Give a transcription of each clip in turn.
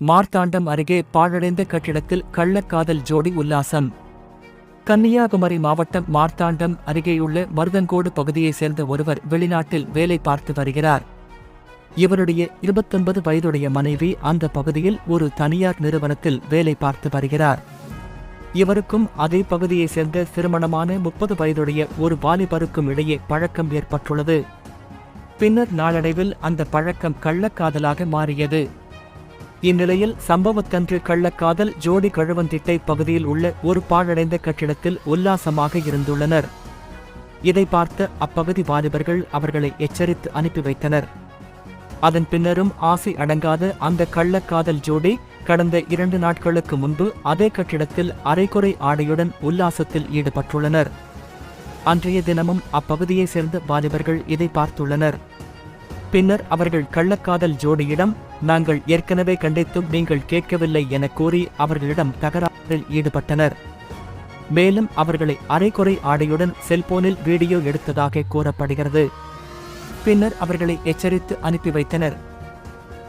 மார்த்தாண்டம் அருகே பாழடைந்த கட்டிடத்தில் கள்ளக்காதல் ஜோடி உல்லாசம். கன்னியாகுமரி மாவட்டம் மார்த்தாண்டம் அருகேயுள்ள மருதங்கோடு பகுதியைச் சேர்ந்த ஒருவர் வெளிநாட்டில் வேலை பார்த்து வருகிறார். இவருடைய இருபத்தொன்பது வயதுடைய மனைவி அந்த பகுதியில் ஒரு தனியார் நிறுவனத்தில் வேலை பார்த்து வருகிறார். இவருக்கும் அதே பகுதியைச் சேர்ந்த திருமணமான முப்பது வயதுடைய ஒரு வாலிபருக்கும் இடையே பழக்கம் ஏற்பட்டுள்ளது. பின்னர் நாளடைவில் அந்த பழக்கம் கள்ளக்காதலாக மாறியது. இந்நிலையில் சம்பவத்தன்று கள்ளக்காதல் ஜோடி கழுவந்திட்டை பகுதியில் உள்ள ஒரு பாழடைந்த கட்டிடத்தில் உல்லாசமாக இருந்துள்ளனர். இதை பார்த்த அப்பகுதி வாலிபர்கள் அவர்களை எச்சரித்து அனுப்பி வைத்தனர். அதன் பின்னரும் ஆசை அடங்காத அந்த கள்ளக்காதல் ஜோடி கடந்த இரண்டு நாட்களுக்கு முன்பு அதே கட்டிடத்தில் அரைக்குறை ஆடையுடன் உல்லாசத்தில் ஈடுபட்டுள்ளனர். அன்றைய தினமும் அப்பகுதியைச் சேர்ந்த வாலிபர்கள் இதை பார்த்துள்ளனர். பின்னர் அவர்கள் கள்ளக்காதல் ஜோடியிடம் நாங்கள் ஏற்கனவே கண்டித்தும் நீங்கள் கேட்கவில்லை என கூறி அவர்களிடம் தகராறில் ஈடுபட்டனர். மேலும் அவர்களை அரைகுறை ஆடையுடன் செல்போனில் வீடியோ எடுத்ததாக கூறப்படுகிறது. பின்னர் அவர்களை எச்சரித்து அனுப்பி வைத்தனர்.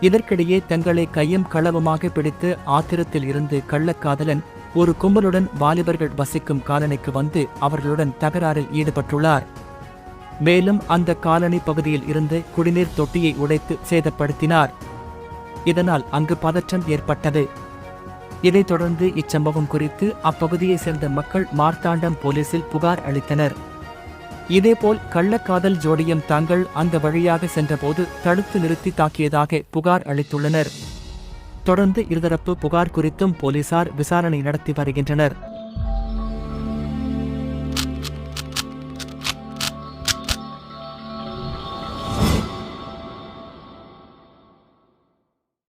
இதற்கிடையே தங்களை கையும் களவுமாக பிடித்து ஆத்திரத்தில் இருந்து கள்ளக்காதலன் ஒரு கும்பலுடன் வாலிபர்கள் வசிக்கும் காலனிக்கு வந்து அவர்களுடன் தகராறில் ஈடுபட்டுள்ளார். மேலும் அந்த காலனி பகுதியில் இருந்து குடிநீர் தொட்டியை உடைத்து சேதப்படுத்தினார். இதனால் அங்கு பதற்றம் ஏற்பட்டது. இதைத் தொடர்ந்து இச்சம்பவம் குறித்து அப்பகுதியைச் சேர்ந்த மக்கள் மார்த்தாண்டம் போலீசில் புகார் அளித்தனர். இதேபோல் கள்ளக்காதல் ஜோடியும் தாங்கள் அந்த வழியாக சென்றபோது தடுத்து நிறுத்தி தாக்கியதாக புகார் அளித்துள்ளனர். தொடர்ந்து இருதரப்பு புகார் குறித்தும் போலீசார் விசாரணை நடத்தி வருகின்றனர்.